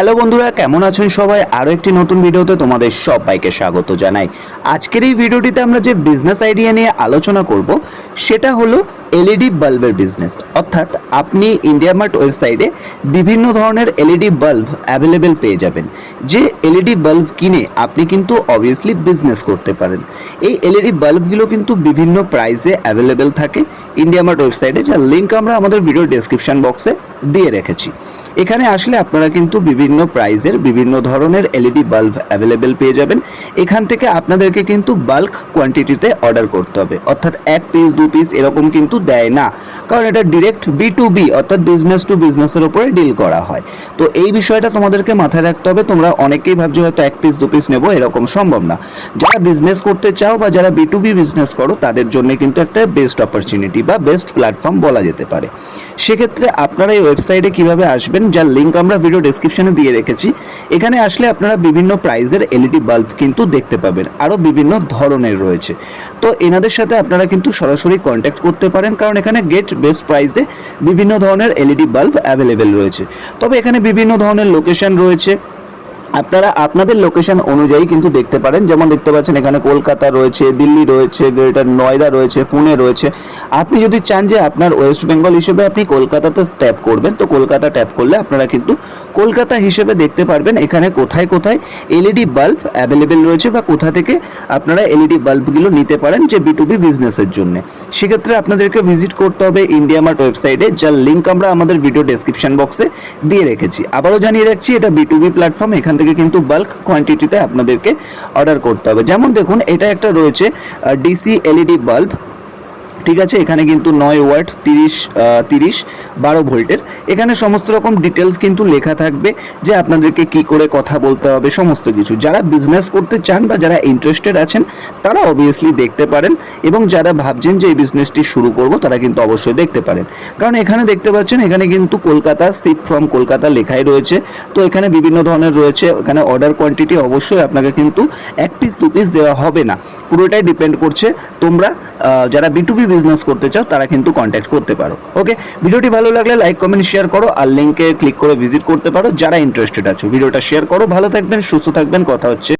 Hello বন্ধুরা, কেমন আছেন সবাই? আরও একটি নতুন ভিডিওতে তোমাদের সবাইকে স্বাগত জানাই। আজকের এই ভিডিওটিতে আমরা যে বিজনেস আইডিয়া নিয়ে আলোচনা করব, সেটা হলো এলইডি বাল্বের বিজনেস অর্থাৎ আপনি ইন্ডিয়া মার্ট ওয়েবসাইটে বিভিন্ন ধরনের এলইডি বাল্ব অ্যাভেলেবেল পেয়ে যাবেন। যে এলইডি বাল্ব কিনে আপনি কিন্তু অবভিয়াসলি বিজনেস করতে পারেন। এই এলইডি বাল্বগুলো কিন্তু বিভিন্ন প্রাইসে অ্যাভেলেবেল থাকে। ইন্ডিয়া মার্ট ওয়েবসাইটে যার লিঙ্ক আমরা আমাদের ভিডিও ডেসক্রিপশন বক্সে দিয়ে রেখেছি। এখানে আসলে আপনারা কিন্তু বিভিন্ন প্রাইজের বিভিন্ন ধরনের এলইডি বাল্ব অ্যাভেলেবেল পেয়ে যাবেন। এখান থেকে আপনাদেরকে কিন্তু বাল্ক কোয়ান্টিটিতে অর্ডার করতে হবে। অর্থাৎ এক পিস দু পিস এরকম কিন্তু দেয় না। কারণ এটা ডিরেক্ট বি টু বি অর্থাৎ বিজনেস টু বিজনেসের উপরে ডিল করা হয়। তো এই বিষয়টা তোমাদেরকে মাথায় রাখতে হবে। তোমরা অনেকেই ভাবছ হয়তো এক পিস দু পিস নেব, এরকম সম্ভব না। যারা বিজনেস করতে চাও বা যারা বি টু বি বিজনেস করো, তাদের জন্য কিন্তু একটা বেস্ট অপরচুনিটি বা বেস্ট প্ল্যাটফর্ম বলা যেতে পারে। সেক্ষেত্রে আপনারা এই ওয়েবসাইটে কীভাবে আসবেন যার লিঙ্ক আমরা ভিডিও ডিসক্রিপশানে দিয়ে রেখেছি, এখানে আসলে আপনারা বিভিন্ন প্রাইজের এলইডি বাল্ব কিন্তু দেখতে পাবেন আরও বিভিন্ন ধরনের রয়েছে। তো এনাদের সাথে আপনারা কিন্তু সরাসরি কন্ট্যাক্ট করতে পারেন, কারণ এখানে গেট বেস্ট প্রাইসে বিভিন্ন ধরনের এলইডি বাল্ব অ্যাভেলেবেল রয়েছে। তবে এখানে বিভিন্ন ধরনের লোকেশন রয়েছে আপনারা আপনাদের লোকেশন অনুযায়ী কিন্তু দেখতে পারেন। যেমন দেখতে পাচ্ছেন এখানে কলকাতা রয়েছে, দিল্লি রয়েছে, গ্রেটার নয়দা রয়েছে, পুনে রয়েছে। আপনি যদি চান যে আপনার ওয়েস্ট বেঙ্গল হিসেবে আপনি কলকাতাতে ট্যাপ করবেন, তো কলকাতা ট্যাপ করলে আপনারা কিন্তু কলকাতা হিসেবে দেখতে পারবেন এখানে কোথায় কোথায় এলইডি বাল্ব অ্যাভেলেবেল রয়েছে বা কোথা থেকে আপনারা এলইডি বাল্বগুলো নিতে পারেন যে বি টু বি বিজনেসের জন্য। সেক্ষেত্রে আপনাদেরকে ভিজিট করতে হবে ইন্ডিয়া মার্ট ওয়েবসাইটে যার লিঙ্ক আমরা আমাদের ভিডিও ডেসক্রিপশন বক্সে দিয়ে রেখেছি। আবারও জানিয়ে রাখছি, এটা বি টু বি প্ল্যাটফর্ম এখান থেকে কিন্তু বাল্ক কোয়ান্টিটিতে আপনাদেরকে অর্ডার করতে হবে। যেমন দেখুন, এটা একটা রয়েছে ডিসি এলইডি বাল্ব ঠিক আছে, এখানে কিন্তু নয় ওয়াট, তিরিশ তিরিশ, বারো ভোল্টের। এখানে সমস্ত রকম ডিটেলস কিন্তু লেখা থাকবে যে আপনাদেরকে কি করে কথা বলতে হবে, সমস্ত কিছু। যারা বিজনেস করতে চান বা যারা ইন্টারেস্টেড আছেন, তারা অবভিয়াসলি দেখতে পারেন এবং যারা ভাবছেন যে এই বিজনেসটি শুরু করব, তারা কিন্তু অবশ্যই দেখতে পারেন। কারণ এখানে দেখতে পাচ্ছেন, এখানে কিন্তু কলকাতা সিপ ফ্রম কলকাতা লেখাই রয়েছে। তো এখানে বিভিন্ন ধরনের রয়েছে, এখানে অর্ডার কোয়ান্টিটি অবশ্যই আপনাকে কিন্তু এক পিস দু পিস দেওয়া হবে না। পুরোটাই ডিপেন্ড করছে তোমরা যারা বি টু বিজনেস করতে চাও, তারা কিন্তু কন্ট্যাক্ট করতে পারো। ওকে ভিডিওটি ভালো লাগলে লাইক কমেন্ট শেয়ার করো আর লিঙ্কে ক্লিক করে ভিজিট করতে পারো যারা ইন্টারেস্টেড আছো। ভিডিওটা শেয়ার করো। ভালো থাকবেন, সুস্থ থাকবেন। কথা হচ্ছে